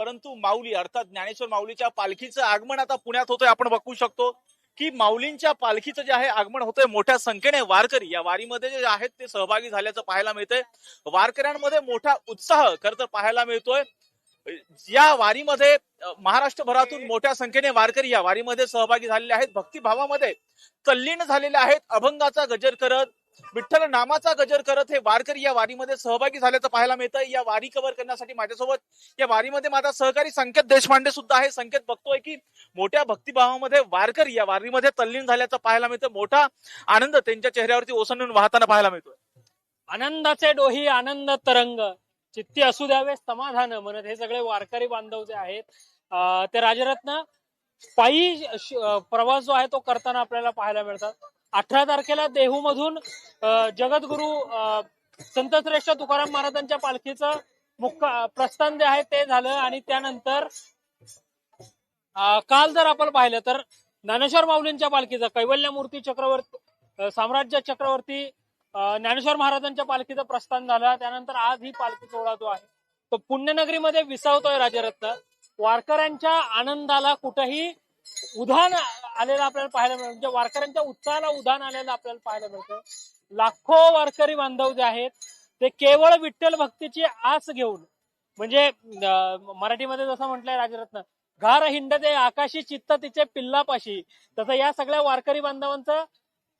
परंतु माऊली अर्थात ज्ञानेश्वर माऊलीच्या पालखीचं आगमन आता पुण्यात होतंय आपण बघू शकतो. की माऊलींच्या पालखीचं जे आहे आगमन होतंय मोठ्या संख्येने वारकरी या वारीमध्ये जे आहेत ते सहभागी झाल्याचं पाहायला मिळतंय. वारकऱ्यांमध्ये मोठा उत्साह खर तर पाहायला मिळतोय. या वारीमध्ये महाराष्ट्रभरातून मोठ्या संख्येने वारकरी या वारीमध्ये सहभागी झालेले आहेत. भक्तिभावामध्ये तल्लीन झालेले आहेत. अभंगाचा गजर करत विठ्ठल नामाचा गजर करत हे वारकरी या वारीमध्ये सहभागी झाल्याचं पाहायला मिळतं या वारी कव्हर करण्यासाठी माझ्यासोबत या वारीमध्ये माझा सहकारी संकेत देशपांडे सुद्धा आहे. संकेत बघतोय की मोठ्या भक्तिभावामध्ये वारकरी या वारीमध्ये तल्लीन झाल्याचं पाहायला मिळतं मोठा आनंद त्यांच्या चेहऱ्यावरती ओसंडून वाहताना पाहायला मिळतोय. आनंदाचे डोही आनंद तरंग चित्ती असू द्यावे समाधान म्हणत हे सगळे वारकरी बांधव जे आहेत ते राजरत्न पायी प्रवास जो आहे तो करताना आपल्याला पाहायला मिळतात. अठरा तारखेला देहू मधून जगद्गुरु अं, संत श्रेष्ठ तुकाराम महाराजांच्या पालखीचं मुख्य प्रस्थान जे आहे ते झालं आणि त्यानंतर काल जर आपण पाहिलं तर ज्ञानेश्वर माऊलींच्या पालखीचं कैवल्य मूर्ती चक्रवर्ती साम्राज्य चक्रवर्ती ज्ञानेश्वर महाराजांच्या पालखीचं प्रस्थान झालं. त्यानंतर आज ही पालखी सोहळा जो आहे तो पुण्यनगरीमध्ये विसावतोय राजरत्न. वारकऱ्यांच्या आनंदाला कुठंही उधाण आलेलं आपल्याला पाहायला मिळतं. म्हणजे वारकऱ्यांच्या उत्साहाला उधाण आलेलं आपल्याला पाहायला मिळतं. लाखो वारकरी बांधव जे आहेत ते केवळ विठ्ठल भक्तीची आस घेऊन म्हणजे मराठीमध्ये जसं म्हटलंय राजरत्न घार हिंडते आकाशी चित्त तिचे पिल्लापाशी. तसं या सगळ्या वारकरी बांधवांचं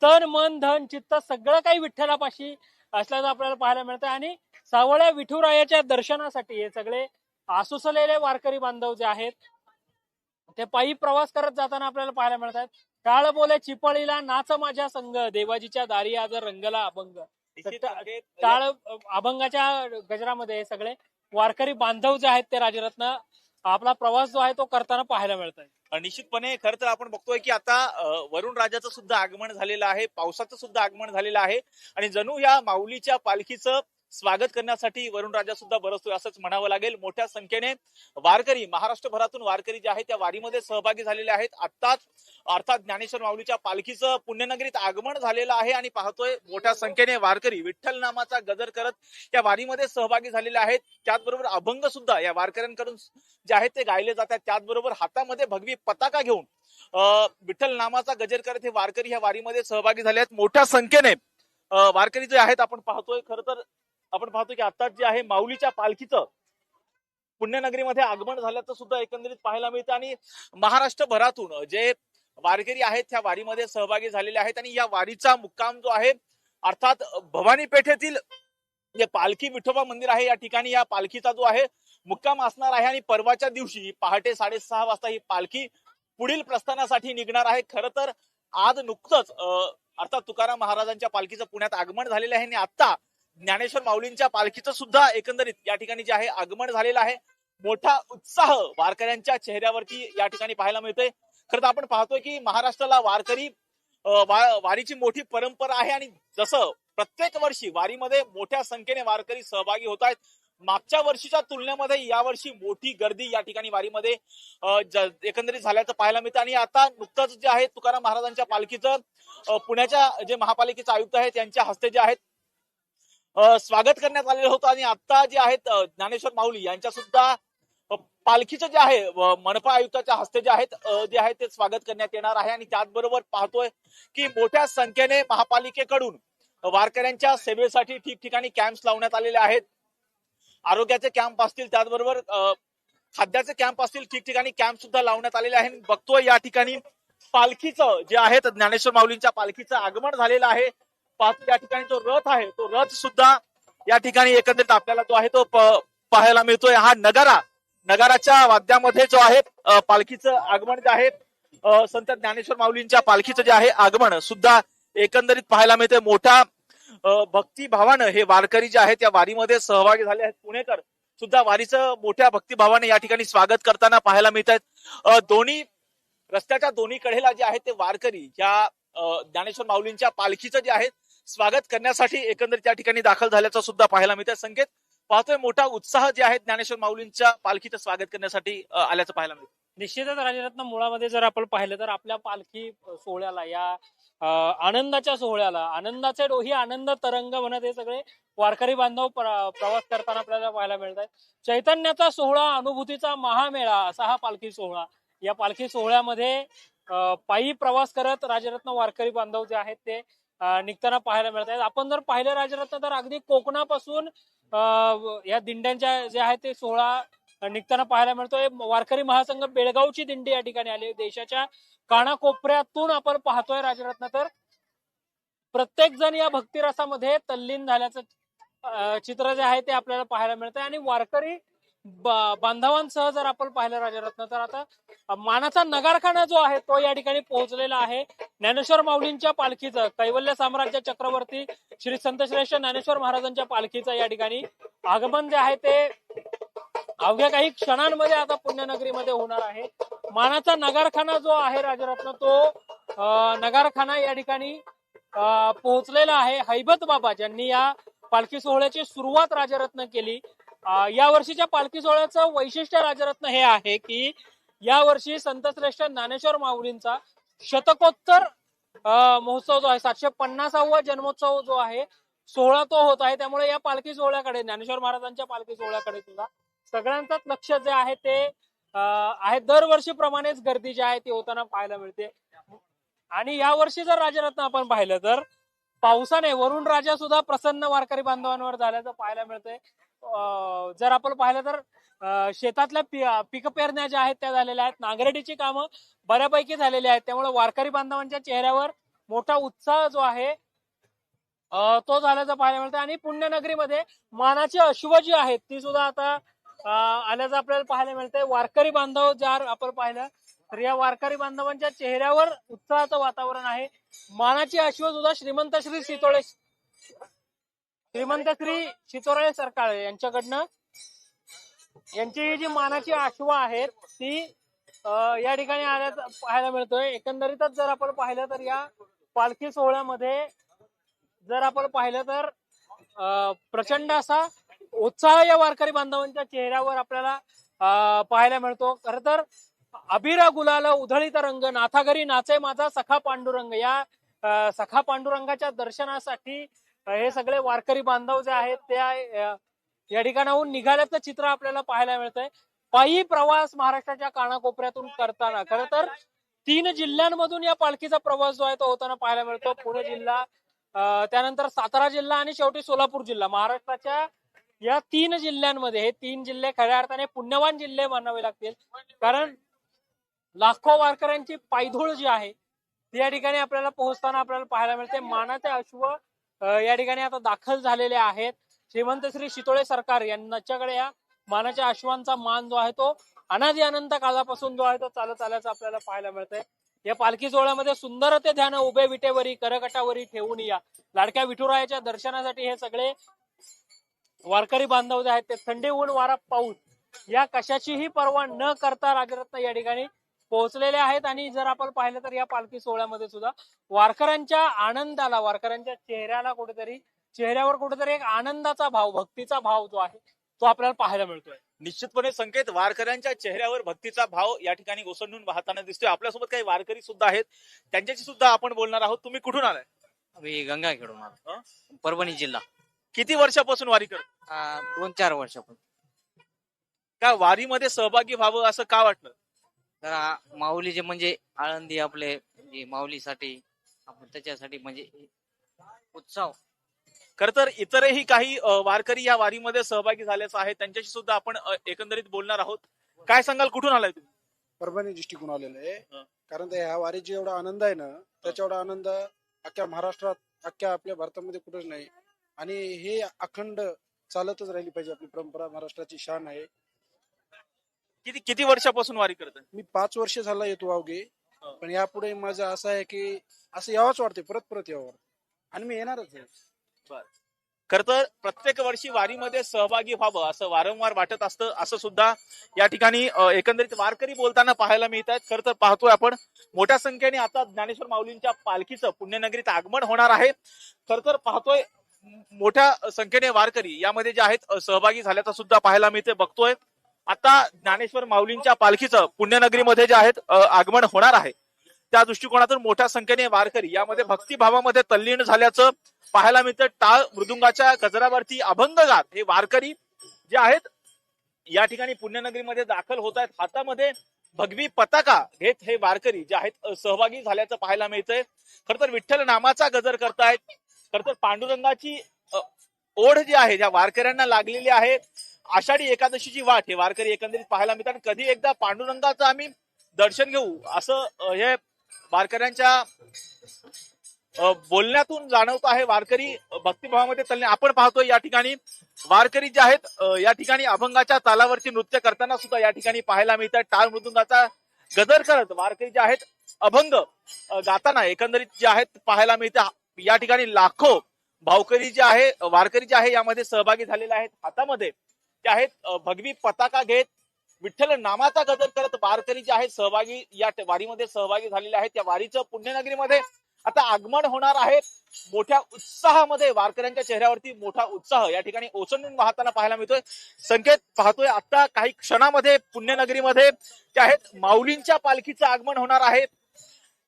तन मन धन चित्त सगळं काही विठ्ठलापाशी असल्याचं आपल्याला पाहायला मिळतं आणि सावळ्या विठुरायाच्या दर्शनासाठी हे सगळे आसुसलेले वारकरी बांधव जे आहेत ते पायी प्रवास करत जाताना आपल्याला पाहायला मिळतात. काळ बोले चिपळीला नाच माझ्या संघ देवाजीच्या दारी आज रंगला अभंग. टाळ अभंगाच्या गजरामध्ये हे सगळे वारकरी बांधव जे आहेत ते राजरत्न आपला प्रवास जो आहे तो करताना पाहायला मिळत आहे निश्चितपणे खरं तर आपण बघतोय की आता वरुण राजाचं सुद्धा आगमन झालेलं आहे पावसाचं सुद्धा आगमन झालेलं आहे. आणि जणू या माऊलीच्या पालखीचं स्वागत करण्यासाठी वरुण राजा सुद्धा बरसतोय असंच म्हणावं लागेल. मोठ्या संख्येने वारकरी महाराष्ट्रभरातून वारकरी जे आहेत त्या वारीमध्ये सहभागी झालेले आहेत. आत्ताच अर्थात ज्ञानेश्वर माऊलीच्या पालखीचं पुण्यनगरीत आगमन झालेलं आहे आणि पाहतोय मोठ्या संख्येने वारकरी विठ्ठल नामाचा गजर करत त्या वारीमध्ये सहभागी झालेले आहेत. त्याचबरोबर अभंग सुद्धा या वारकऱ्यांकडून जे आहेत ते गायले जातात. त्याचबरोबर हातामध्ये भगवी पताका घेऊन विठ्ठल नामाचा गजर करत हे वारकरी ह्या वारीमध्ये सहभागी झाले आहेत. मोठ्या संख्येने वारकरी जे आहेत आपण पाहतोय खर तर आपण पाहतो की आता जे आहे माऊलीच्या पालखीचं पुण्यनगरीमध्ये आगमन झाल्याचं सुद्धा एकंदरीत पाहायला मिळतं. आणि महाराष्ट्रभरातून जे वारकरी आहेत त्या वारीमध्ये सहभागी झालेले आहेत आणि या वारीचा मुक्काम जो आहे अर्थात भवानी पेठेतील जे पालखी विठोबा मंदिर आहे या ठिकाणी या पालखीचा जो आहे मुक्काम असणार आहे. आणि परवाच्या दिवशी पहाटे साडेसहा वाजता ही पालखी पुढील प्रस्थानासाठी निघणार आहे. खर तर आज नुकतंच अर्थात तुकाराम महाराजांच्या पालखीचं पुण्यात आगमन झालेलं आहे. आणि आता ज्ञानेश्वर माऊलींच्या पालखीचं सुद्धा एकंदरीत या ठिकाणी जे आहे आगमन झालेलं आहे. मोठा उत्साह वारकऱ्यांच्या चेहऱ्यावरती या ठिकाणी पाहायला मिळतोय. खरं तर आपण पाहतोय की महाराष्ट्राला वारकरी वा- वारीची मोठी परंपरा आहे आणि जसं प्रत्येक वर्षी वारीमध्ये मोठ्या संख्येने वारकरी सहभागी होत आहेत मागच्या वर्षीच्या तुलनेमध्ये यावर्षी मोठी गर्दी या ठिकाणी वारीमध्ये एकंदरीत झाल्याचं पाहायला मिळतं. आणि आता नुकतंच जे आहे तुकाराम महाराजांच्या पालखीचं पुण्याच्या जे महापालिकेचे आयुक्त आहेत त्यांच्या हस्ते जे आहेत स्वागत करण्यात आलेलं होतं आणि आता जे आहेत ज्ञानेश्वर माऊली यांच्या सुद्धा पालखीचं जे आहे मनपा आयुक्ताच्या हस्ते जे आहेत जे आहे ते स्वागत करण्यात येणार आहे आणि त्याचबरोबर पाहतोय की मोठ्या संख्येने महापालिकेकडून वारकऱ्यांच्या सेवेसाठी ठिकठिकाणी कॅम्प्स लावण्यात आलेले आहेत. आरोग्याचे कॅम्प असतील त्याचबरोबर खाद्याचे कॅम्प असतील ठिकठिकाणी कॅम्प सुद्धा लावण्यात आलेले आहे बघतोय या ठिकाणी पालखीचं जे आहे ज्ञानेश्वर माऊलींच्या पालखीचं आगमन झालेलं आहे. पाच या ठिकाणी जो रथ आहे तो रथ सुद्धा या ठिकाणी एकंदरीत आपल्याला जो आहे तो प- पाहायला मिळतोय. हा नगारा नगाराच्या वाद्यामध्ये जो आहे पालखीचं आगमन जे आहे संत ज्ञानेश्वर माऊलींच्या पालखीचं जे आहे आगमन सुद्धा एकंदरीत पाहायला मिळते मोठा भक्तिभावानं हे वारकरी जे आहेत या वारीमध्ये सहभागी झाले आहेत. पुणेकर सुद्धा वारीचं मोठ्या भक्तिभावाने या ठिकाणी स्वागत करताना पाहायला मिळत आहेत दोन्ही रस्त्याच्या दोन्ही कडेला जे आहेत ते वारकरी या ज्ञानेश्वर माऊलींच्या पालखीचं जे आहे स्वागत करण्यासाठी एकंदर त्या ठिकाणी दाखल झाल्याचा सुद्धा पाहायला मिळत संकेत पाहतोय मोठा उत्साह जे आहे ज्ञानेश्वर माऊलींच्या पालखीचं स्वागत करण्यासाठी आल्याचं पाहायला मिळतं निश्चितच राजरत्न मुळामध्ये जर आपण पाहिलं तर आपल्या पालखी सोहळ्याला या आनंदाच्या सोहळ्याला आनंदाचे डोही आनंद तरंग म्हणत हे सगळे वारकरी बांधव प्रवास करताना आपल्याला पाहायला मिळत आहेत चैतन्याचा सोहळा अनुभूतीचा महामेळा असा हा पालखी सोहळा. या पालखी सोहळ्यामध्ये पायी प्रवास करत राजरत्न वारकरी बांधव जे आहेत ते निघताना पाहायला मिळत आहेत आपण जर पाहिलं राजरत्न तर अगदी कोकणापासून या दिंड्यांच्या जे आहे ते सोहळा निघताना पाहायला मिळतोय वारकरी महासंघ बेळगावची दिंडी या ठिकाणी आली देशाच्या कानाकोपऱ्यातून आपण पाहतोय राजरत्न. तर प्रत्येक जण या भक्तिरसामध्ये तल्लीन झाल्याचं चित्र जे आहे ते आपल्याला पाहायला मिळतंय. आणि वारकरी बांधवांसह जर आपण पाहिलं राजरत्न तर आता मानाचा नगारखाना जो आहे तो या ठिकाणी पोहोचलेला आहे. ज्ञानेश्वर माऊलींच्या पालखीचं कैवल्य साम्राज्य चक्रवर्ती श्री संतश्रेष्ठ ज्ञानेश्वर महाराजांच्या पालखीचं या ठिकाणी आगमन जे आहे ते अवघ्या काही क्षणांमध्ये आता पुण्यनगरीमध्ये होणार आहे. मानाचा नगारखाना जो आहे राजरत्न तो नगारखाना या ठिकाणी पोहोचलेला आहे. हैबत बाबा ज्यांनी या पालखी सोहळ्याची सुरुवात राजरत्न केली या वर्षीच्या पालखी सोहळ्याचं वैशिष्ट्य राजरत्न हे आहे की या वर्षी संतश्रेष्ठ ज्ञानेश्वर माऊलींचा शतकोत्तर महोत्सव जो आहे सातशे पन्नासावा जन्मोत्सव जो आहे सोहळा तो होत आहे. त्यामुळे या पालखी सोहळ्याकडे ज्ञानेश्वर महाराजांच्या पालखी सोहळ्याकडे सुद्धा सगळ्यांचंच लक्ष जे आहे ते आहे. दरवर्षीप्रमाणेच गर्दी जी आहे ती होताना पाहायला मिळते. आणि या वर्षी जर राजरत्न आपण पाहिलं तर पावसाने वरुण राजा सुद्धा प्रसन्न वारकरी बांधवांवर झाल्याचं पाहायला मिळतंय. जर आपण पाहिलं तर शेतातल्या पिक पीक पेरण्या ज्या आहेत त्या झालेल्या आहेत. नांगरडीची कामं बऱ्यापैकी झालेली आहेत. त्यामुळे वारकरी बांधवांच्या चेहऱ्यावर मोठा उत्साह जो आहे तो झाल्याचं पाहायला मिळतं आणि पुण्यनगरीमध्ये मानाची अश्व जी आहेत ती सुद्धा आता आल्याचं आपल्याला पाहायला मिळतंय. वारकरी बांधव जर आपण पाहिलं तर या वारकरी बांधवांच्या चेहऱ्यावर उत्साहाचं वातावरण आहे. मानाची अश्व सुद्धा श्रीमंत श्री शितोळे श्रीमंत श्री शितोळे सरकार यांच्याकडनं यांची जी मानाची आशवा आहेत ती या ठिकाणी आल्याचं पाहायला मिळतोय. एकंदरीतच जर आपण पाहिलं तर या पालखी सोहळ्यामध्ये जर आपण पाहिलं तर अं, प्रचंड असा उत्साह या वारकरी बांधवांच्या चेहऱ्यावर आपल्याला अं, पाहायला मिळतो. खर तर अभिरा गुलाल उधळीत रंग नाथाघरी नाचे माझा सखा पांडुरंग या सखा पांडुरंगाच्या दर्शनासाठी हे सगळे वारकरी बांधव जे आहेत त्या या ठिकाणाहून निघाल्याचं चित्र आपल्याला पाहायला मिळतंय. पायी प्रवास महाराष्ट्राच्या कानाकोपऱ्यातून करताना. खरं तर तीन जिल्ह्यांमधून या पालखीचा प्रवास जो आहे तो होताना पाहायला मिळतो. पुणे जिल्हा त्यानंतर सातारा जिल्हा आणि शेवटी सोलापूर जिल्हा. महाराष्ट्राच्या या तीन जिल्ह्यांमध्ये हे तीन जिल्हे खऱ्या अर्थाने पुण्यवान जिल्हे मानावे लागतील. कारण लाखो वारकऱ्यांची पायधूळ जी आहे ती या ठिकाणी आपल्याला पोहोचताना आपल्याला पाहायला मिळते. मानाचे अश्व या ठिकाणी आता दाखल झालेले आहेत. श्रीमंत श्री शितोळे सरकार यांच्याकडे या मानाच्या अश्वांचा मान जो आहे तो अनादी अनंत काळापासून जो आहे तो चालत आल्याचं आपल्याला पाहायला मिळतंय. या पालखी सोहळ्यामध्ये सुंदर ते ध्यान उभे विटेवरी करकटावरी ठेवून या. लाडक्या विठुरायाच्या दर्शनासाठी हे सगळे वारकरी बांधव जे आहेत ते थंडी ऊन वारा पाऊस या कशाचीही पर्वा न करता राजरत्न या ठिकाणी पोहोचलेले आहेत आणि जर आपण पाहिलं तर या पालखी सोहळ्यामध्ये सुद्धा वारकऱ्यांच्या आनंदाला वारकऱ्यांच्या चेहऱ्याला कुठेतरी चेहऱ्यावर कुठेतरी एक आनंदाचा भाव भक्तीचा भाव जो आहे तो आपल्याला पाहायला मिळतोय. निश्चितपणे संकेत वारकऱ्यांच्या चेहऱ्यावर भक्तीचा भाव या ठिकाणी ओसंडून वाहताना दिसतोय. आपल्यासोबत काही वारकरी सुद्धा आहेत. त्यांच्याशी सुद्धा आपण बोलणार आहोत. तुम्ही कुठून आलाय? आम्ही गंगाखेडून हं? आलो परभणी जिल्हा. किती वर्षापासून वारी करत? आ, दोन चार वर्षापासून. का वारीमध्ये सहभागी व्हावं असं का वाटलं? जरा माऊलीचे म्हणजे आळंदी आपले जे माऊलीसाठी आपण त्याच्यासाठी म्हणजे उत्सव खर तर इतरही काही अ, वारकरी या वारीमध्ये सहभागी झाल्याचं आहे. त्यांच्याशी सुद्धा आपण अ, एकंदरीत बोलणार आहोत. काय सांगाल? कुठून आलाय तुम्ही? परभणी डिस्ट्रिक्टून आलेलं आहे. हं. कारण त्या ह्या वारीची एवढा आनंद आहे ना त्याच्या एवढा आनंद अख्ख्या महाराष्ट्रात अख्ख्या आपल्या भारतामध्ये कुठेच नाही. आणि हे अखंड चालतच राहिली पाहिजे आपली परंपरा महाराष्ट्राची शान आहे. किती किती वर्षापासून वारी करत मी पाच वर्ष झाला येतो अवघे. हं. पण यापुढे माझं असं आहे की असं यावंच वाटते परत परत यावं. आणि मी येणारच आहे. खर तर प्रत्येक वर्षी वारीमध्ये सहभागी व्हावं असं वारंवार वाटत असतं असं सुद्धा या ठिकाणी अ, एकंदरीत वारकरी बोलताना पाहायला मिळत आहेत खर तर पाहतोय आपण मोठ्या संख्येने आता ज्ञानेश्वर माऊलींच्या पालखीचं पुण्यनगरीत आगमन होणार आहे. खर तर पाहतोय म- मोठ्या संख्येने वारकरी यामध्ये जे आहेत अ, सहभागी झाल्याचं सुद्धा पाहायला मिळते बघतोय. आता ज्ञानेश्वर माऊलींच्या पालखीचं पुण्यनगरीमध्ये जे आहेत आगमन होणार आहे. त्या दृष्टिकोनातून मोठ्या संख्येने वारकरी यामध्ये भक्तिभावामध्ये तल्लीन झाल्याचं पाहायला मिळतं. टाळ मृदुंगाच्या गजरावरती अभंग गात हे वारकरी जे आहेत या ठिकाणी पुण्यनगरीमध्ये दाखल होत आहेत. हातामध्ये भगवी पताका घेत हे वारकरी जे आहेत सहभागी झाल्याचं पाहायला मिळतंय. खर तर विठ्ठल नामाचा गजर करतायत. खर तर पांडुरंगाची ओढ जी आहे ज्या वारकऱ्यांना लागलेली आहे आषाढी एकादशीची वाट हे वारकरी एकंदरीत पाहायला मिळतात. आणि कधी एकदा पांडुरंगाचं आम्ही दर्शन घेऊ असं हे वारकऱ्यांच्या बोलण्यातून जाणवत आहे. वारकरी भक्तिभावामध्ये चालणे आपण पाहतोय या ठिकाणी वारकरी जे आहेत या ठिकाणी अभंगाच्या तालावरती नृत्य करताना सुद्धा या ठिकाणी पाहायला मिळतात टाळ मृदुंगाचा गदर करत वारकरी जे आहेत अभंग गाताना एकंदरीत जे आहेत पाहायला मिळते या ठिकाणी लाखो भावकरी जे आहे वारकरी जे आहे यामध्ये सहभागी झालेले आहेत. हातामध्ये ते आहेत भगवी पताका घेत विठ्ठल नामाचा गजर करत वारकरी जे आहेत सहभागी या वारीमध्ये सहभागी झालेले आहेत. त्या वारीचं पुण्यनगरीमध्ये आता आगमन होणार आहे. मोठ्या उत्साहामध्ये वारकऱ्यांच्या चेहऱ्यावरती मोठा उत्साह या ठिकाणी ओसंडून वाहताना पाहायला मिळतोय. संकेत पाहतोय आता काही क्षणामध्ये पुण्यनगरीमध्ये जे आहेत माऊलींच्या पालखीचं आगमन होणार आहे.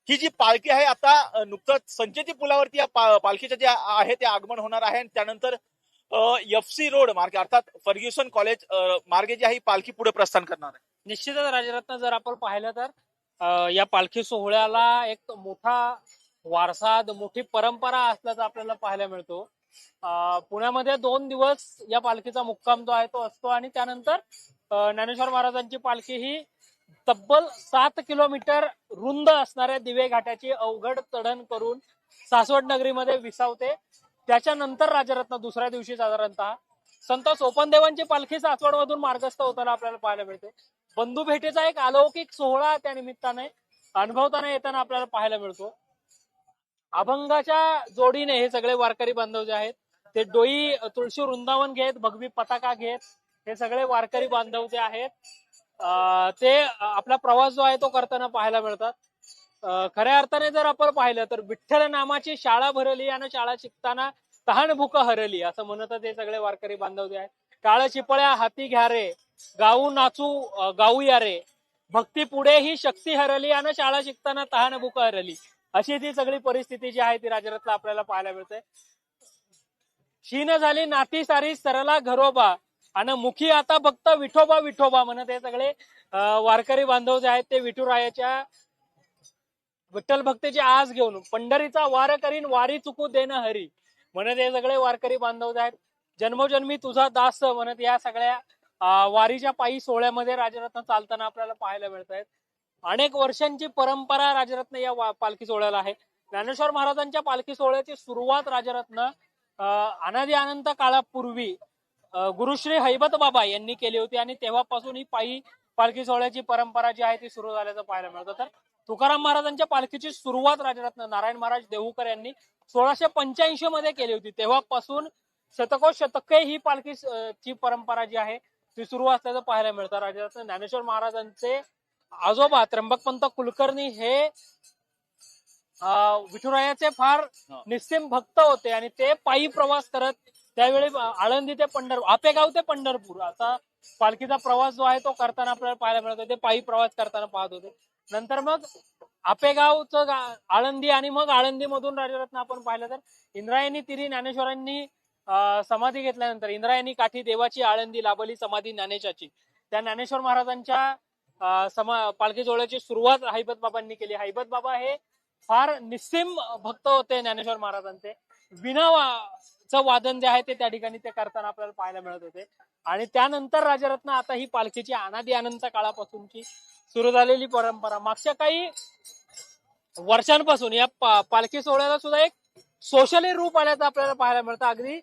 ही जी पालखी आहे आता नुकतंच संचेती पुलावरती या पा- पालखीचं जे आहे ते आगमन होणार आहे. आणि त्यानंतर एफ सी रोड मार्गे अर्थात फर्ग्युसन कॉलेज मार्गे जी आहे पालखी पुढे प्रस्थान करणार आहे. निश्चितच राजरत्न जर आपण पाहिलं तर या पालखी सोहळ्याला एक मोठा वारसा मोठी परंपरा असल्याचं आपल्याला पाहायला मिळतो. पुण्यामध्ये दोन दिवस या पालखीचा मुक्काम जो आहे तो असतो आणि त्यानंतर ज्ञानेश्वर महाराजांची पालखी ही तब्बल सात किलोमीटर रुंद असणाऱ्या दिवे घाटाची अवघड चढण करून सासवड नगरीमध्ये विसावते. त्याच्यानंतर राजरत्न दुसऱ्या दिवशी साधारणतः संत सोपनदेवांची पालखी सासवड मधून मार्गस्थ होताना आपल्याला पाहायला मिळते. बंधू भेटीचा एक अलौकिक सोहळा त्या निमित्ताने अनुभवताना येताना आपल्याला पाहायला मिळतो. अभंगाच्या जोडीने हे सगळे वारकरी बांधव जे आहेत ते डोई तुळशी वृंदावन घेत भगवी पताका घेत हे सगळे वारकरी बांधव जे आहेत ते आपला प्रवास जो आहे तो करताना पाहायला मिळतात. खऱ्या अर्थाने जर आपण पाहिलं तर विठ्ठल नामाची शाळा भरली आणि शाळा शिकताना तहान भूक हरली असं म्हणतात हे सगळे वारकरी बांधव जे आहेत. काळ चिपळ्या हाती घ्या रे गाऊ नाचू गाऊ गाऊया रे. भक्ती पुढे ही शक्ती हरली आणि शाळा शिकताना तहान भूक हरली. अशी ती सगळी परिस्थिती जी आहे ती राजरत्न आपल्याला पाहायला मिळते. शीन झाली नाती सारी सरला घरोबा. आणि मुखी आता फक्त विठोबा विठोबा म्हणत हे सगळे वारकरी बांधव जे आहेत ते विठुरायाच्या विठ्ठल भक्तीची आस घेऊन पंढरीचा वार करीन वारी चुकू देणं हरी. म्हणत हे सगळे वारकरी बांधव आहेत. जन्मोजन्मी तुझा दास म्हणत या सगळ्या वारीच्या पायी सोहळ्यामध्ये राजरत्न चालताना आपल्याला पाहायला मिळत आहेत अनेक वर्षांची परंपरा राजरत्न या पालखी सोहळ्याला आहे. ज्ञानेश्वर महाराजांच्या पालखी सोहळ्याची सुरुवात राजरत्न अं, अनादी अनंत काळापूर्वी गुरुश्री हैबत बाबा यांनी केली होती. आणि तेव्हापासून ही पायी पालखी सोहळ्याची परंपरा जी आहे ती सुरू झाल्याचं पाहायला मिळतं. तर तुकाराम महाराजांच्या पालखीची सुरुवात राजरत्न नारायण महाराज देहूकर यांनी सोळाशे पंच्याऐंशी मध्ये केली होती. तेव्हापासून शतको शतके ही पालखी ची परंपरा जी आहे ती सुरू असल्याचं पाहायला मिळतं. राजरत्न ज्ञानेश्वर महाराजांचे आजोबा त्र्यंबकपंत कुलकर्णी हे विठुरायाचे फार. निस्सिम भक्त होते आणि ते पायी प्रवास करत त्यावेळी आळंदी ते पंढरपूर आपेगाव ते पंढरपूर असा पालखीचा प्रवास जो आहे तो करताना आपल्याला पाहायला मिळत. होते पायी प्रवास करताना पाहत होते. नंतर मग आपेगावचं आळंदी आणि मग आळंदीमधून राजरत्न आपण पाहिलं तर इंद्रायणी तिरी ज्ञानेश्वरांनी समाधी घेतल्यानंतर इंद्रायणी काठी देवाची आळंदी लाभली समाधी ज्ञानेशाची. त्या ज्ञानेश्वर महाराजांच्या समा पालखी जोळ्याची सुरुवात हैबत बाबांनी केली. हैबत बाबा हे फार निस्सिम भक्त होते ज्ञानेश्वर महाराजांचे. विना च वादन जे आहे ते त्या ठिकाणी ते करताना आपल्याला पाहायला मिळत होते. आणि त्यानंतर राजरत्न आता ही पालखीची अनादी अनंत काळापासूनची सुरू झालेली परंपरा. मागच्या काही वर्षांपासून या पालखी सोहळ्याला सुद्धा एक सोशली रूप आल्याचं आपल्याला पाहायला मिळतं. अगदी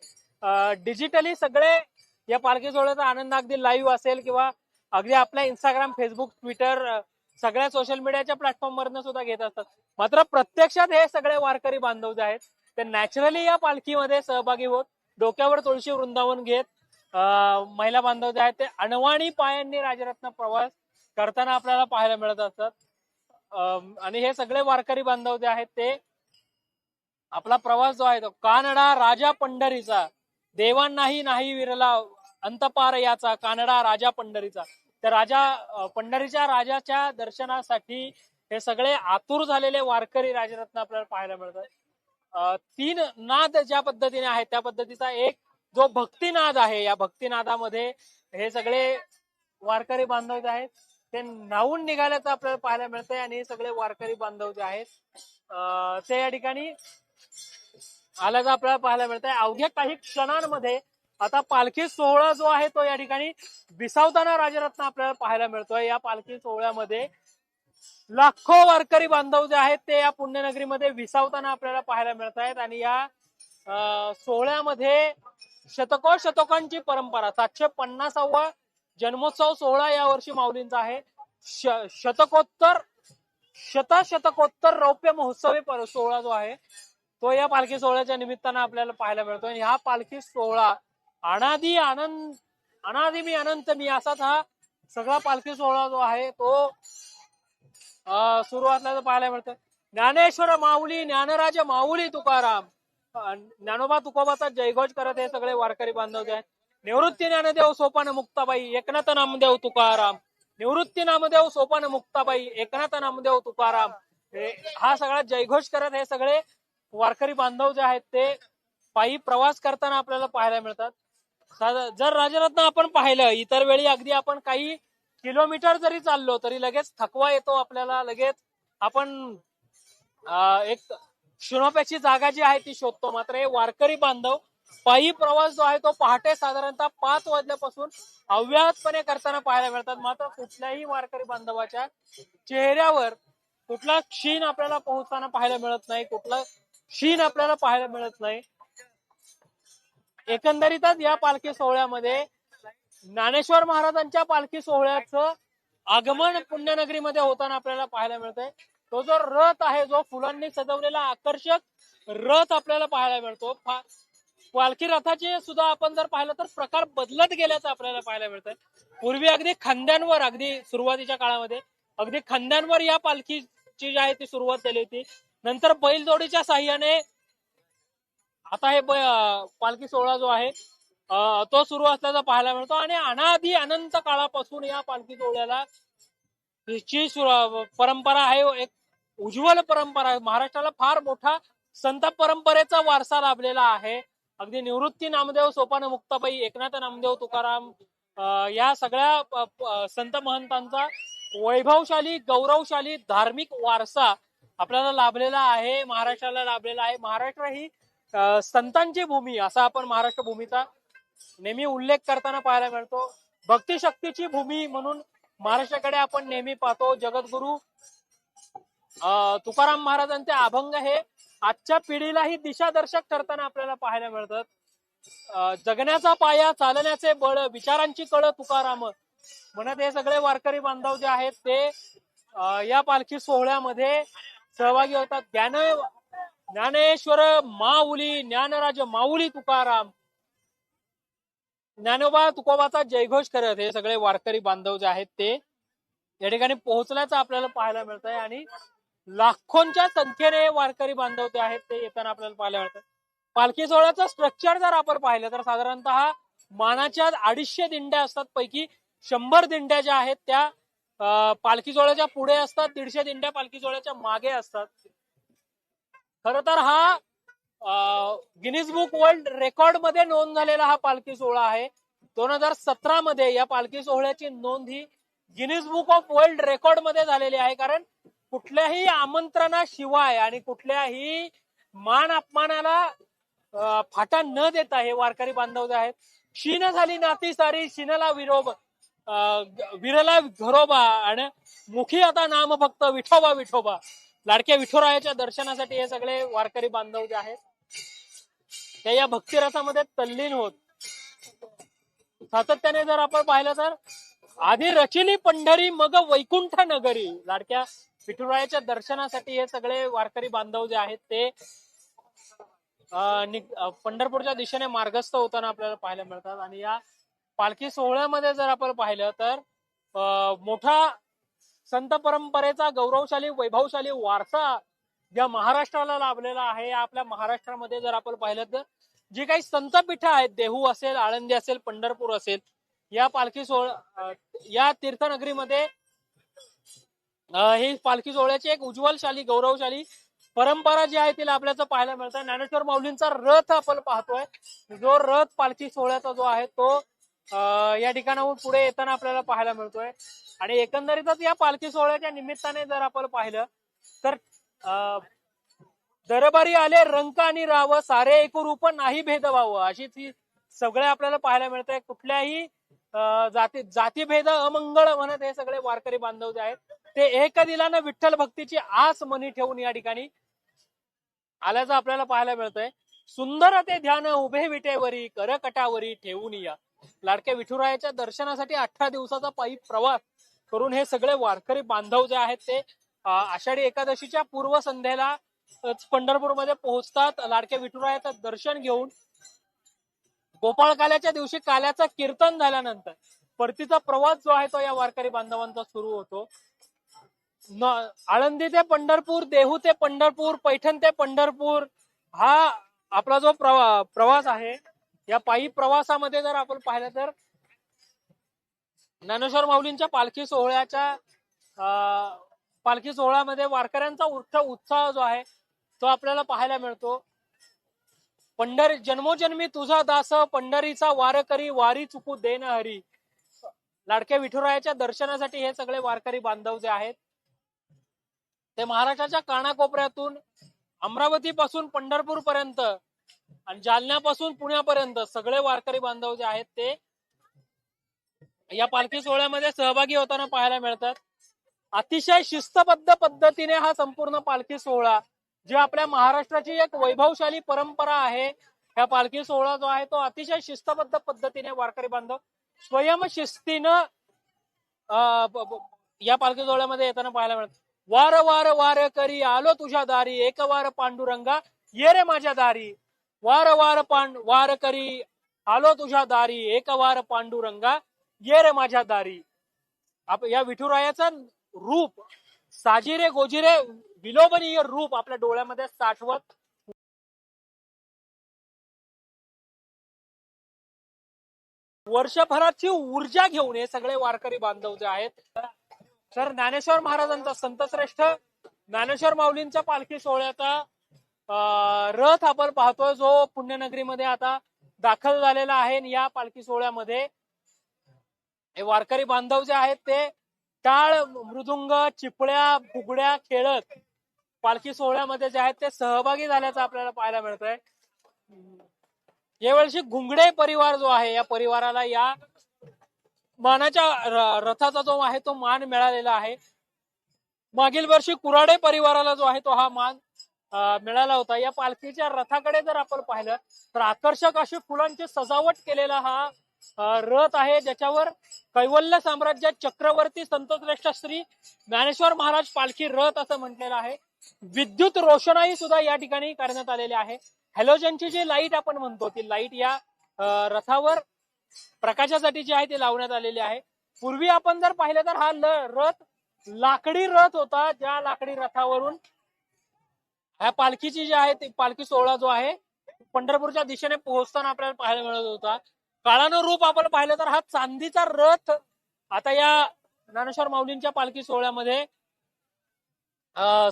डिजिटली सगळे या पालखी सोहळ्याचा आनंद अगदी लाईव्ह असेल किंवा अगदी आपल्या इंस्टाग्राम फेसबुक ट्विटर सगळ्या सोशल मीडियाच्या प्लॅटफॉर्म वरनं सुद्धा घेत असतात. मात्र प्रत्यक्षात हे सगळे वारकरी बांधव जे आहेत ते नॅचरली या पालखीमध्ये सहभागी होत डोक्यावर तुळशी वृंदावन घेत महिला बांधव जे आहेत ते अणवाणी पायांनी राजरत्न प्रवास करताना आपल्याला पाहायला मिळत असतात. आणि हे सगळे वारकरी बांधव जे आहेत ते आपला प्रवास जो आहे तो कानडा राजा पंढरीचा देवांनाही नाही विरला अंतपार याचा कानडा राजा पंढरीचा. तर राजा पंढरीच्या राजाच्या दर्शनासाठी हे सगळे आतुर झालेले वारकरी राजरत्न आपल्याला पाहायला मिळतात. तीन नाद ज्या पद्धतीने आहेत त्या पद्धतीचा एक जो भक्तिनाद आहे या भक्तिनादामध्ये हे सगळे वारकरी बांधव आहेत ते न्हावून निघाल्याचं आपल्याला पाहायला मिळतंय आणि सगळे वारकरी बांधव जे आहेत अं, ते या ठिकाणी आल्याचं आपल्याला पाहायला मिळतंय. अवघ्या काही क्षणांमध्ये आता पालखी सोहळा जो आहे तो या ठिकाणी विसावताना राजरत्न आपल्याला पाहायला मिळतोय. या पालखी सोहळ्यामध्ये लाखो वारकरी बांधव जे आहेत ते या पुण्यनगरीमध्ये विसावताना आपल्याला पाहायला मिळत आहेत आणि या अं, सोहळ्यामध्ये शतको शतकांची परंपरा सातशे पन्नासावा जन्मोत्सव सोहळा या वर्षी माऊलींचा आहे. श- शतकोत्तर शतशतकोत्तर रौप्य महोत्सवी सोहळा जो आहे तो या पालखी सोहळ्याच्या निमित्तानं आपल्याला पाहायला मिळतो. आणि हा पालखी सोहळा अनादी आनंद अनादी मी अनंत मी असाच हा सगळा पालखी सोहळा जो आहे तो अं, पाहायला मिळतं ज्ञानेश्वर माऊली ज्ञानराज माऊली तुकाराम ज्ञानोबा तुकोबाचा जयघोष करत हे सगळे वारकरी बांधव जे आहेत निवृत्ती ज्ञानदेव सोपान मुक्ताबाई एकनाथ नामदेव तुकाराम. निवृत्ती नामदेव सोपान मुक्ताबाई एकनाथ नामदेव तुकाराम. हा सगळा जयघोष करत हे सगळे वारकरी बांधव जे आहेत ते पायी प्रवास करताना आपल्याला पाहायला मिळतात. जर राजरत्न आपण पाहिलं इतर वेळी अगदी आपण काही किलोमीटर जरी चाललो तरी लगेच थकवा येतो आपल्याला लगेच आपण एक शुनोप्याची जागा जी आहे ती शोधतो. मात्र हे वारकरी बांधव पायी प्रवास जो आहे तो पहाटे साधारणतः पाच वाजल्यापासून अव्याहतपणे करताना पाहायला मिळतात. मात्र कुठल्याही वारकरी बांधवाच्या चेहऱ्यावर कुठला क्षीण आपल्याला पोहोचताना पाहायला मिळत नाही कुठला क्षीण आपल्याला पाहायला मिळत नाही. एकंदरीतच या पालखी सोहळ्यामध्ये ज्ञानेश्वर महाराजांच्या पालखी सोहळ्याचं आगमन पुण्यनगरीमध्ये होताना आपल्याला पाहायला मिळतंय. तो जो रथ आहे जो फुलांनी सजवलेला आकर्षक रथ आपल्याला पाहायला मिळतो. पालखी रथाचे सुद्धा आपण जर पाहिलं तर प्रकार बदलत गेल्याचं आपल्याला पाहायला मिळतंय. पूर्वी अगदी खांद्यांवर अगदी सुरुवातीच्या काळामध्ये अगदी खांद्यांवर या पालखीची जी आहे ती सुरुवात झाली होती. नंतर बैलजोडीच्या साह्याने आता हे पालखी सोहळा जो आहे तो सुरू असल्याचा पाहायला मिळतो आणि अनाधी अनंत काळापासून या पालखी सोहळ्याला ची परंपरा आहे एक उज्ज्वल परंपरा आहे. महाराष्ट्राला फार मोठा संत परंपरेचा वारसा लाभलेला आहे. अगदी निवृत्ती नामदेव सोपान मुक्ताबाई एकनाथ नामदेव तुकाराम अं, या सगळ्या संत महंतांचा वैभवशाली गौरवशाली धार्मिक वारसा आपल्याला लाभलेला आहे महाराष्ट्राला लाभलेला आहे. महाराष्ट्र ही संतांची भूमी असा आपण महाराष्ट्र भूमीचा नेहमी उल्लेख करताना पाहायला मिळतो. भक्तिशक्तीची भूमी म्हणून महाराष्ट्राकडे आपण नेहमी पाहतो. जगद्गुरु अं, तुकाराम महाराजांचे अभंग हे आजच्या पिढीलाही दिशादर्शक ठरताना आपल्याला पाहायला मिळतात. जगण्याचा पाया चालण्याचे बळ विचारांची कळ तुकाराम. म्हणत हे सगळे वारकरी बांधव जे आहेत ते या पालखी सोहळ्यामध्ये सहभागी होतात. ज्ञान ज्ञानेश्वर माऊली ज्ञानराज माऊली तुकाराम. ज्ञानोबा तुकोबाचा जयघोष करत हे सगळे वारकरी बांधव जे आहेत ते या ठिकाणी पोहोचल्याचं आपल्याला पाहायला मिळत आहे आणि लाखोंच्या संख्येने वारकरी बांधव ते आहेत ते येताना आपल्याला पाहायला मिळतात पालखी सोहळ्याचं स्ट्रक्चर जर आपण पाहिलं तर साधारणतः मानाच्या अडीचशे दिंड्या असतात. पैकी शंभर दिंड्या ज्या आहेत त्या पालखी सोहळ्याच्या पुढे असतात दीडशे दिंड्या पालखी सोहळ्याच्या मागे असतात. खर तर हा गिनीज बुक वर्ल्ड रेकॉर्डमध्ये नोंद झालेला हा पालखी सोहळा आहे. दोन हजार सतरा मध्ये या पालखी सोहळ्याची नोंद ही गिनीज बुक ऑफ वर्ल्ड रेकॉर्डमध्ये झालेली आहे कारण कुठल्याही आमंत्रणाशिवाय आणि कुठल्याही मान अपमानाला फाटा न देता हे वारकरी बांधव जे आहेत शीन झाली नाती सारी शिनला विरोब विरला घरोबा आणि मुखी आता नाम फक्त विठोबा विठोबा. लाडक्या विठोरायाच्या दर्शनासाठी हे सगळे वारकरी बांधव जे आहेत ते या भक्तिरसामध्ये तल्लीन होत. सातत्याने जर आपण पाहिलं तर आधी रचिनी पंढरी मग वैकुंठ नगरी लाडक्या विठुरायाच्या दर्शनासाठी हे सगळे वारकरी बांधव जे आहेत ते पंढरपूरच्या दिशेने मार्गस्थ होताना आपल्याला पाहायला मिळतात. आणि या पालखी सोहळ्यामध्ये जर आपण पाहिलं तर मोठा संत परंपरेचा गौरवशाली वैभवशाली वारसा ज्या महाराष्ट्राला लाभलेला आहे. या आपल्या महाराष्ट्रामध्ये जर आपण पाहिलं तर जी काही संतपीठं आहेत देहू असेल आळंदी असेल पंढरपूर असेल या पालखी सोहळा या तीर्थनगरीमध्ये ही पालखी सोहळ्याची एक उज्ज्वलशाली गौरवशाली परंपरा जी आहे तिला आपल्याला पाहायला मिळतं. ज्ञानेश्वर माऊलींचा रथ आपण पाहतोय. जो रथ पालखी सोहळ्याचा जो आहे तो या ठिकाणाहून पुढे येताना आपल्याला पाहायला मिळतोय. आणि एकंदरीतच या पालखी सोहळ्याच्या निमित्ताने जर आपण पाहिलं तर अं, दरबारी आले रंक आणि राव सारे एकू रूप नाही भेदभाव. अशी ती सगळे आपल्याला पाहायला मिळत आहे कुठल्याही अं, जाती जातीभेद अमंगळ म्हणत हे सगळे वारकरी बांधव जे आहेत ते एक दिलानं विठ्ठल भक्तीची आस मनी ठेवून या ठिकाणी आल्याचं आपल्याला पाहायला मिळतंय. सुंदर ते ध्यान उभे विटेवरी करकटावरी ठेवून या. लाडक्या विठुरायाच्या दर्शनासाठी अठरा दिवसाचा पायी प्रवास करून हे सगळे वारकरी बांधव जे आहेत ते आषाढी एकादशीच्या पूर्वसंध्येला पंढरपूरमध्ये पोहोचतात. लाडक्या विठुरायाचं दर्शन घेऊन गोपाळ काल्याच्या दिवशी काल्याचं कीर्तन झाल्यानंतर परतीचा प्रवास जो आहे तो या वारकरी बांधवांचा सुरू होतो. आळंदी ते पंढरपूर देहू ते पंढरपूर पैठण ते पंढरपूर हा आपला जो प्रवा प्रवास आहे या पायी प्रवासामध्ये जर आपण पाहिलं तर ज्ञानेश्वर माऊलींच्या पालखी सोहळ्याच्या पालखी सोहळ्यामध्ये वारकऱ्यांचा उच्च उत्साह जो आहे तो आपल्याला पाहायला मिळतो. पंढरी जन्मोजन्मी तुझा दास पंढरीचा वारकरी वारी चुकू देन हरी. लाडक्या विठुरायाच्या दर्शनासाठी हे सगळे वारकरी बांधव जे आहेत ते महाराष्ट्राच्या कानाकोपऱ्यातून अमरावती पासून पंढरपूर पर्यंत आणि जालन्यापासून पुण्यापर्यंत सगळे वारकरी बांधव जे आहेत ते या पालखी सोहळ्यामध्ये सहभागी होताना पाहायला मिळतात. अतिशय शिस्तबद्ध पद्धतीने हा संपूर्ण पालखी सोहळा जे आपल्या महाराष्ट्राची एक वैभवशाली परंपरा आहे ह्या पालखी सोहळा जो आहे तो अतिशय शिस्तबद्ध पद्धतीने वारकरी बांधव स्वयंशिस्तीनं अं, या पालखी सोहळ्यामध्ये येताना पाहायला मिळतात. वार वार वार करी आलो तुझ्या दारी एक वार पांडुरंगा ये रे माझ्या दारी. वार वार पांड वार करी आलो तुझ्या दारी एक वार पांडुरंगा ये रे माझ्या दारी. आप या विठुरायाचं रूप साजिरे गोजिरे विलोभनीय रूप आपल्या डोळ्यामध्ये साठवत वर्षभराची ऊर्जा घेऊन हे सगळे वारकरी बांधव जे आहेत. तर ज्ञानेश्वर महाराजांचा संतश्रेष्ठ ज्ञानेश्वर माऊलींच्या पालखी सोहळ्याचा अं, रथ आपण पाहतोय जो पुण्यनगरीमध्ये आता दाखल झालेला आहे. या पालखी सोहळ्यामध्ये हे वारकरी बांधव जे आहेत ते टाळ मृदुंग चिपळ्या फुगड्या खेळत पालखी सोहळ्यामध्ये जे आहेत ते सहभागी झाल्याचं आपल्याला पाहायला मिळत आहे यावर्षी घुंगडे परिवार जो आहे या परिवाराला या मानाच्या रथाचा जो आहे तो मान मिळालेला आहे. मागील वर्षी कुराडे परिवाराला जो आहे तो हा मान मिळाला होता. या पालखीच्या रथाकडे जर आपण पाहिलं तर आकर्षक अशी फुलांची सजावट केलेला हा रथ आहे ज्याच्यावर कैवल्य साम्राज्यात चक्रवर्ती संतश्रेष्ठ श्री ज्ञानेश्वर महाराज पालखी रथ असं म्हटलेलं आहे. विद्युत रोषणाई सुद्धा या ठिकाणी करण्यात आलेली आहे. हॅलोजनची जी लाइट आपण म्हणतो ती लाइट या रथावर प्रकाशासाठी जी आहे ती लावण्यात आलेली आहे. पूर्वी आपण जर पाहिलं तर हा रथ लाकडी रथ होता. ज्या लाकडी रथावरून ह्या पालखीची जी आहे ती पालखी सोहळा जो आहे पंढरपूरच्या दिशेने पोहोचताना आपल्याला पाहायला मिळत होता. काळानं रूप आपण पाहिलं तर हा चांदीचा रथ आता या ज्ञानेश्वर माऊलींच्या पालखी सोहळ्यामध्ये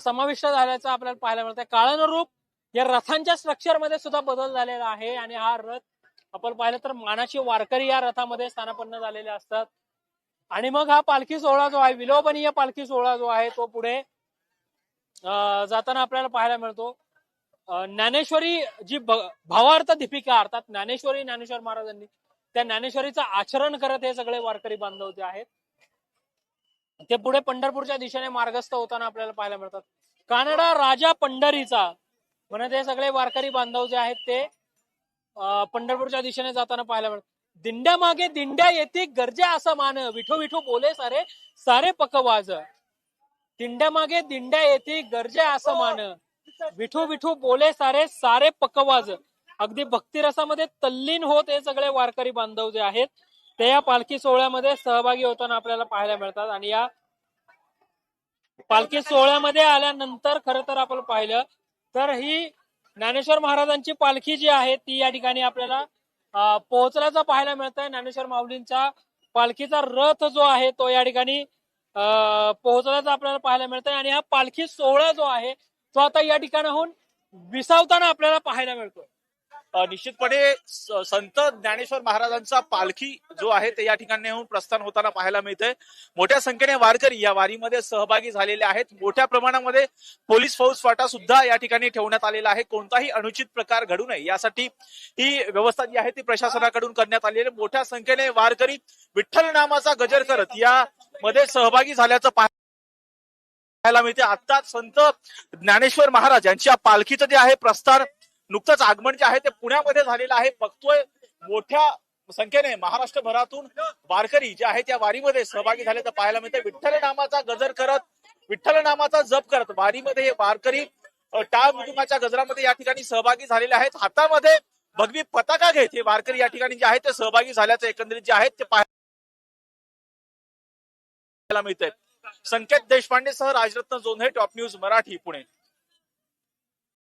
समाविष्ट झाल्याचं आपल्याला पाहायला मिळतं आहे काळानुरूप या रथांच्या स्ट्रक्चरमध्ये सुद्धा बदल झालेला आहे आणि हा रथ आपण पाहिलं तर मानाची वारकरी या रथामध्ये स्थानापन्न झालेले असतात. आणि मग हा पालखी सोहळा जो आहे विलोभनीय पालखी सोहळा जो आहे तो पुढे जाताना आपल्याला पाहायला मिळतो. ज्ञानेश्वरी जी भावार्थ दीपिका अर्थात ज्ञानेश्वरी ज्ञानेश्वर महाराजांनी त्या ज्ञानेश्वरीचं आचरण करत हे सगळे वारकरी बांधव जे आहेत ते पुढे पंढरपूरच्या दिशेने मार्गस्थ होताना आपल्याला पाहायला मिळतात. कानडा राजा पंढरीचा म्हणत हे सगळे वारकरी बांधव जे आहेत ते पंढरपूरच्या दिशेने जाताना पाहायला मिळतात दिंड्या मागे दिंड्या येते गरजे असं मान. विठो विठो बोले सारे सारे पकवाज. दिंड्या मागे दिंड्या येते गरजे असं मान. विठू विठू बोले सारे सारे पकवाज. अगदी भक्तिरसामध्ये तल्लीन होत हे सगळे वारकरी बांधव जे आहेत ते या पालखी सोहळ्यामध्ये सहभागी होताना आपल्याला पाहायला मिळतात. आणि या पालखी सोहळ्यामध्ये आल्यानंतर खरं तर आपण पाहिलं तर ही ज्ञानेश्वर महाराजांची पालखी जी आहे ती या ठिकाणी आपल्याला अं, पोहोचल्याचं पाहायला मिळतंय. ज्ञानेश्वर माऊलींचा पालखीचा रथ जो आहे तो या ठिकाणी पोहोचल्याचा आपल्याला पाहायला मिळतंय. आणि हा पालखी सोहळा जो आहे तो आता या ठिकाणाहून विसावताना आपल्याला पाहायला मिळतोय. निश्चितपणे संत ज्ञानेश्वर महाराजांचा पालखी जो आहे ते या ठिकाणी येऊन प्रस्थान होताना पाहायला मिळतंय. मोठ्या संख्येने वारकरी या वारीमध्ये सहभागी झालेले आहेत. मोठ्या प्रमाणामध्ये पोलीस फौज फाटा सुद्धा या ठिकाणी ठेवण्यात आलेला आहे. कोणताही अनुचित प्रकार घडू नये. यासाठी ही व्यवस्था जी आहे ती प्रशासनाकडून करण्यात आलेली आहे. मोठ्या संख्येने वारकरी विठ्ठल नामाचा गजर करत या मध्ये सहभागी झाल्याचं पाहायला मिळते आता संत ज्ञानेश्वर महाराज यांच्या पालखीचं जे आहे प्रस्थान नुकतंच आगमन जे आहे ते पुण्यामध्ये झालेलं आहे. बघतोय मोठ्या संख्येने महाराष्ट्रभरातून वारकरी जे आहेत त्या वारीमध्ये सहभागी झाले तर पाहायला मिळते विठ्ठल नामाचा गजर करत विठ्ठल नामाचा जप करत वारीमध्ये हे वारकरी टाळ मृदुंगाच्या गजरामध्ये या ठिकाणी सहभागी झालेले आहेत. हातामध्ये भगवी पताका घेत हे वारकरी या ठिकाणी जे आहेत ते सहभागी झाल्याचं एकंदरीत जे आहेत ते पाहायला मिळतंय. संकेत देशपांडे सह राजरत्न जोंधे टॉप न्यूज मराठी पुणे.